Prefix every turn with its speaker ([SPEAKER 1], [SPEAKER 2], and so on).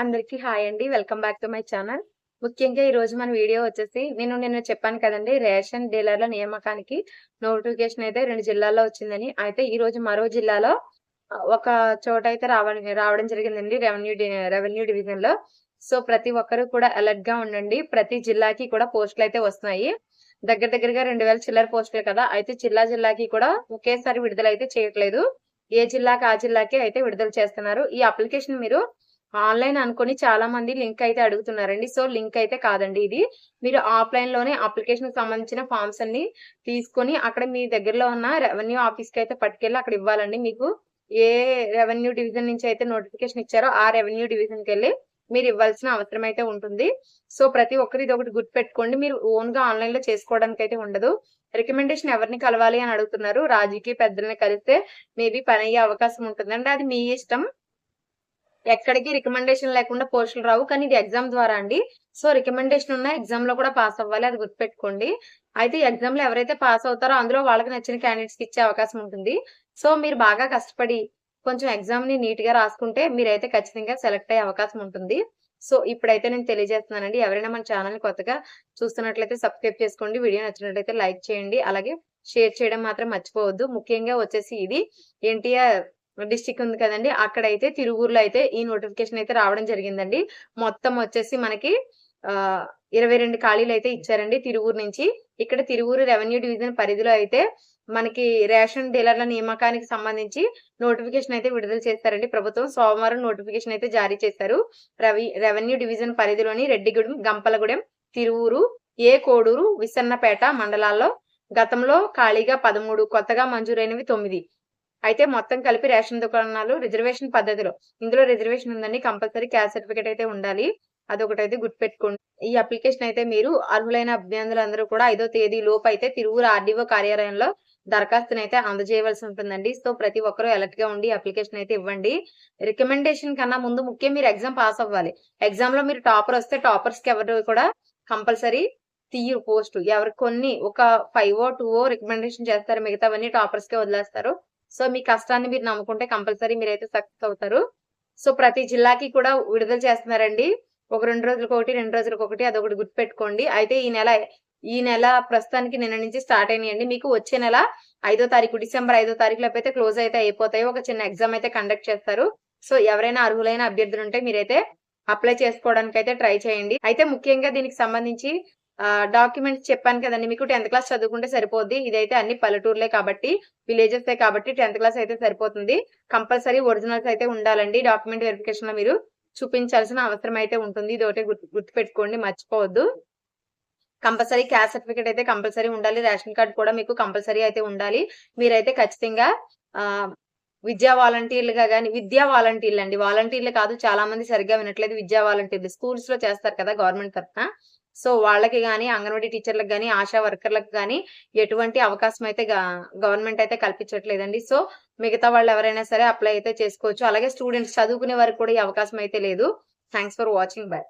[SPEAKER 1] అందరికీ హాయ్ అండి. Welcome back to my channel. ముఖ్యంగా ఈ రోజు మన వీడియో వచ్చేసి నేను నిన్న చెప్పాను కదండి రేషన్ డీలర్ల నియామకానికి నోటిఫికేషన్ అయితే రెండు జిల్లాల్లో వచ్చిందని. అయితే ఈ రోజు మరో జిల్లాలో ఒక చోట అయితే రావడం రావడం జరిగిందండి రెవెన్యూ రెవెన్యూ డివిజన్లో సో ప్రతి ఒక్కరు కూడా అలర్ట్గా ఉండండి. ప్రతి జిల్లాకి కూడా పోస్టులు అయితే వస్తున్నాయి. దగ్గర దగ్గరగా రెండు వేల చిల్లర పోస్టులు కదా. అయితే జిల్లా జిల్లాకి కూడా ఒకేసారి విడుదల అయితే చేయట్లేదు. ఏ జిల్లాకి ఆ జిల్లాకి అయితే విడుదల చేస్తున్నారు. ఈ అప్లికేషన్ మీరు ఆన్లైన్ అనుకొని చాలా మంది లింక్ అయితే అడుగుతున్నారండి. సో లింక్ అయితే కాదండి ఇది. మీరు ఆఫ్లైన్లోనే అప్లికేషన్కి సంబంధించిన ఫామ్స్ అన్ని తీసుకొని అక్కడ మీ దగ్గరలో ఉన్న రెవెన్యూ ఆఫీస్కి అయితే పట్టుకెళ్ళి అక్కడ ఇవ్వాలండి మీకు. ఏ రెవెన్యూ డివిజన్ నుంచి అయితే నోటిఫికేషన్ ఇచ్చారో ఆ రెవెన్యూ డివిజన్కి వెళ్ళి మీరు ఇవ్వాల్సిన అవసరం అయితే ఉంటుంది. సో ప్రతి ఒక్కరు ఇది ఒకటి గుర్తుపెట్టుకోండి. మీరు ఓన్గా ఆన్లైన్లో చేసుకోవడానికి అయితే ఉండదు. రికమెండేషన్ ఎవరిని కలవాలి అని అడుగుతున్నారు. రాజకీయ పెద్దల్ని కలిస్తే మేబీ పని అయ్యే అవకాశం ఉంటుంది. అంటే అది మీ ఇష్టం. ఎక్కడికి రికమెండేషన్ లేకుండా పోస్టులు రావు. కానీ ఇది ఎగ్జామ్ ద్వారా అండి. సో రికమెండేషన్ ఉన్న ఎగ్జామ్లో కూడా పాస్ అవ్వాలి. అది గుర్తుపెట్టుకోండి. అయితే ఎగ్జామ్లో ఎవరైతే పాస్ అవుతారో అందులో వాళ్ళకి నచ్చిన క్యాండిడేట్స్కి ఇచ్చే అవకాశం ఉంటుంది. సో మీరు బాగా కష్టపడి కొంచెం ఎగ్జామ్ని నీట్గా రాసుకుంటే మీరైతే ఖచ్చితంగా సెలెక్ట్ అయ్యే అవకాశం ఉంటుంది. సో ఇప్పుడైతే నేను తెలియజేస్తున్నానండి. ఎవరైనా మన ఛానల్ కొత్తగా చూస్తున్నట్లయితే సబ్స్క్రైబ్ చేసుకోండి. వీడియో నచ్చినట్లయితే లైక్ చేయండి. అలాగే షేర్ చేయడం మాత్రం మర్చిపోవద్దు. ముఖ్యంగా వచ్చేసి ఇది ఎన్టీఆర్ డిస్టిక్ ఉంది కదండి. అక్కడైతే తిరువూరులో అయితే ఈ నోటిఫికేషన్ అయితే రావడం జరిగిందండి. మొత్తం వచ్చేసి మనకి ఇరవై రెండు ఖాళీలు అయితే ఇచ్చారండి తిరువూరు నుంచి. ఇక్కడ తిరువూరు రెవెన్యూ డివిజన్ పరిధిలో అయితే మనకి రేషన్ డీలర్ల నియామకానికి సంబంధించి నోటిఫికేషన్ అయితే విడుదల చేస్తారండి ప్రభుత్వం. సోమవారం నోటిఫికేషన్ అయితే జారీ చేశారు. రవి రెవెన్యూ డివిజన్ పరిధిలోని రెడ్డిగూడెం గంపలగూడెం తిరువూరు ఏ కోడూరు విసన్నపేట మండలాల్లో గతంలో ఖాళీగా పదమూడు కొత్తగా మంజూరైనవి తొమ్మిది. అయితే మొత్తం కలిపి రేషన్ దుకాణాలు రిజర్వేషన్ పద్ధతిలో. ఇందులో రిజర్వేషన్ ఉందండి కంపల్సరీ క్యాస్ట్ సర్టిఫికేట్ అయితే ఉండాలి. అదొకటి అయితే గుర్తుపెట్టుకోండి. ఈ అప్లికేషన్ అయితే మీరు అర్హులైన అభ్యర్థులందరూ కూడా ఐదో తేదీ లోపు అయితే తిరువురు ఆర్డీఓ కార్యాలయంలో దరఖాస్తుని అయితే అందజేయవలసి ఉంటుందండి. సో ప్రతి ఒక్కరూ అలర్ట్గా ఉండి అప్లికేషన్ అయితే ఇవ్వండి. రికమెండేషన్ కన్నా ముందు ముఖ్యం మీరు ఎగ్జామ్ పాస్ అవ్వాలి. ఎగ్జామ్లో మీరు టాపర్ వస్తే టాపర్స్కి ఎవరు కూడా కంపల్సరీ తీయరు పోస్ట్. ఎవరు కొన్ని ఒక five O two O recommendation చేస్తారు మిగతావన్నీ టాపర్స్ కే వదిలేస్తారు. సో మీ కష్టాన్ని మీరు నమ్ముకుంటే కంపల్సరీ మీరైతే సక్సెస్ అవుతారు. సో ప్రతి జిల్లాకి కూడా విడుదల చేస్తున్నారండి. ఒక రెండు రోజులకు ఒకటి రెండు రోజులకు ఒకటి అదొకటి గుర్తుపెట్టుకోండి. అయితే ఈ నెల ఈ నెల ప్రస్తుతానికి నిన్న నుంచి స్టార్ట్ అయినాయండి. మీకు వచ్చే నెల ఐదో తారీఖు డిసెంబర్ ఐదో తారీఖులోపు అయితే క్లోజ్ అయితే అయిపోతాయి. ఒక చిన్న ఎగ్జామ్ అయితే కండక్ట్ చేస్తారు. సో ఎవరైనా అర్హులైన అభ్యర్థులు ఉంటే మీరైతే అప్లై చేసుకోవడానికి అయితే ట్రై చేయండి. అయితే ముఖ్యంగా దీనికి సంబంధించి డాక్యుమెంట్స్ చెప్పాను కదండి మీకు టెన్త్ క్లాస్ చదువుకుంటే సరిపోద్ది. ఇదైతే అన్ని పల్లెటూర్లే కాబట్టి విలేజెస్ కాబట్టి టెన్త్ క్లాస్ అయితే సరిపోతుంది. కంపల్సరీ ఒరిజినల్స్ అయితే ఉండాలండి. డాక్యుమెంట్ వెరిఫికేషన్లో మీరు చూపించాల్సిన అవసరం అయితే ఉంటుంది. ఇది ఒకటి గుర్తు గుర్తుపెట్టుకోండి మర్చిపోవద్దు. కంపల్సరీ క్యాస్ట్ సర్టిఫికేట్ అయితే కంపల్సరీ ఉండాలి. రేషన్ కార్డ్ కూడా మీకు కంపల్సరీ అయితే ఉండాలి. మీరైతే ఖచ్చితంగా ఆ విద్యా వాలంటీర్లుగా కానీ విద్యా వాలంటీర్లు అండి వాలంటీర్లు కాదు చాలా మంది సరిగ్గా వినట్లేదు. విద్యా వాలంటీర్లు. స్కూల్స్లో చేస్తారు కదా గవర్నమెంట్ తరఫున. సో వాళ్ళకి కానీ అంగన్వాడీ టీచర్లకు కానీ ఆశా వర్కర్లకు కానీ ఎటువంటి అవకాశం అయితే గవర్నమెంట్ అయితే కల్పించట్లేదండి. సో మిగతా వాళ్ళు ఎవరైనా సరే అప్లై అయితే చేసుకోవచ్చు. అలాగే స్టూడెంట్స్ చదువుకునే వారికి కూడా ఈ అవకాశం అయితే లేదు. Thanks for watching. బై